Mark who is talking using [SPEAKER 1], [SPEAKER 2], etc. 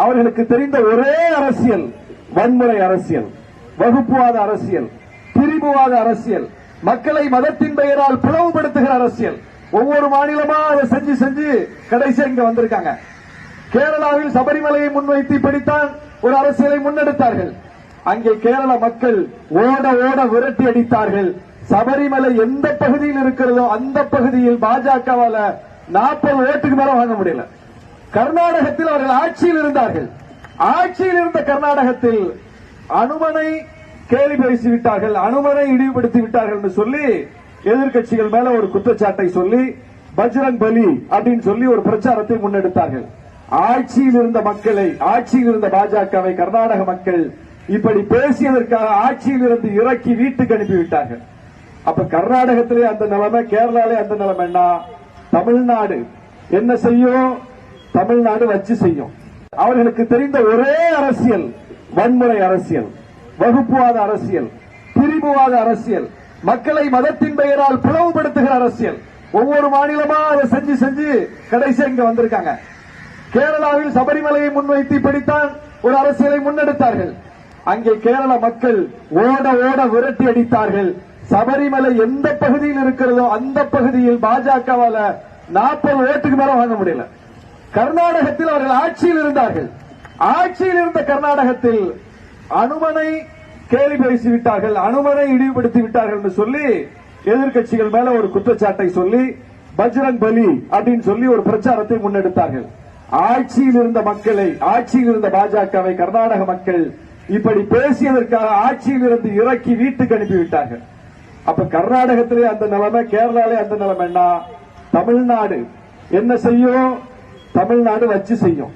[SPEAKER 1] அவர்களுக்கு தெரிந்த ஒரே அரசியல் வன்முறை அரசியல் வகுப்புவாத அரசியல் பிரிவுவாத அரசியல் மக்களை மதத்தின் பெயரால் பிளவுபடுத்துகிற அரசியல். ஒவ்வொரு மாநிலமா அதை செஞ்சு செஞ்சு கடைசியா இங்க வந்திருக்காங்க. கேரளாவில் சபரிமலையை முன்வைத்து இப்படித்தான் ஒரு அரசியலை முன்னெடுத்தார்கள். அங்கே கேரள மக்கள் ஓட ஓட விரட்டி அடித்தார்கள். சபரிமலை எந்த பகுதியில் இருக்கிறதோ அந்த பகுதியில் பாஜகவால நாற்பது ஓட்டுக்கு மேல வாங்க முடியல. கர்நாடகத்தில் அவர்கள் ஆட்சியில் இருந்தார்கள். ஆட்சியில் இருந்த கர்நாடகத்தில் அனுமனை கேலி பேசிவிட்டார்கள் அனுமனை இழிவுபடுத்தி விட்டார்கள் என்று சொல்லி எதிர்க்கட்சிகள் மேல ஒரு குற்றச்சாட்டை சொல்லி பஜ்ரங் பலி அப்படின்னு சொல்லி ஒரு பிரச்சாரத்தை முன்னெடுத்தார்கள். ஆட்சியில் இருந்த மக்களை ஆட்சியில் இருந்த பாஜகவை கர்நாடக மக்கள் இப்படி பேசியதற்காக ஆட்சியில் இருந்து இறக்கி வீட்டுக்கு அனுப்பிவிட்டார்கள். அப்ப கர்நாடகத்திலே அந்த நிலைமை கேரளாலே அந்த நிலைமைன்னா தமிழ்நாடு என்ன செய்யும்? தமிழ்நாடு வச்சு செய்யும். அவர்களுக்கு தெரிந்த ஒரே அரசியல் வன்முறை அரசியல் வகுப்புவாத அரசியல் பிரிவுவாத அரசியல் மக்களை மதத்தின் பெயரால் பிளவுபடுத்துகிற அரசியல். ஒவ்வொரு மாநிலமா அதை செஞ்சு செஞ்சு கடைசி இங்க வந்திருக்காங்க. கேரளாவில் சபரிமலையை முன்வைத்து இப்படித்தான் ஒரு அரசியலை முன்னெடுத்தார்கள். அங்கே கேரள மக்கள் ஓட ஓட விரட்டி அடித்தார்கள். சபரிமலை எந்த பகுதியில் இருக்கிறதோ அந்த பகுதியில் பாஜகவால நாற்பது ஓட்டுக்கு மேல வாங்க முடியல. கர்நாடகத்தில் அவர்கள் ஆட்சியில் இருந்தார்கள். ஆட்சியில் இருந்த கர்நாடகத்தில் அனுமனை கேலி பேசி விட்டார்கள் அனுமனை இழிவுபடுத்தி விட்டார்கள் என்று சொல்லி எதிர்க்கட்சிகள் மேல ஒரு குற்றச்சாட்டை சொல்லி பஜ்ரங் பலி அப்படின்னு சொல்லி ஒரு பிரச்சாரத்தை முன்னெடுத்தார்கள். ஆட்சியில் இருந்த மக்களை ஆட்சியில் இருந்த பாஜகவை கர்நாடக மக்கள் இப்படி பேசியதற்காக ஆட்சியில் இருந்து இறக்கி வீட்டுக்கு அனுப்பிவிட்டார்கள் அப்ப கர்நாடகத்திலே அந்த நிலைமை கேரளாலே அந்த நிலைமைன்னா தமிழ்நாடு என்ன செய்யும்? தமிழ்நாடு வச்சு செய்யும்.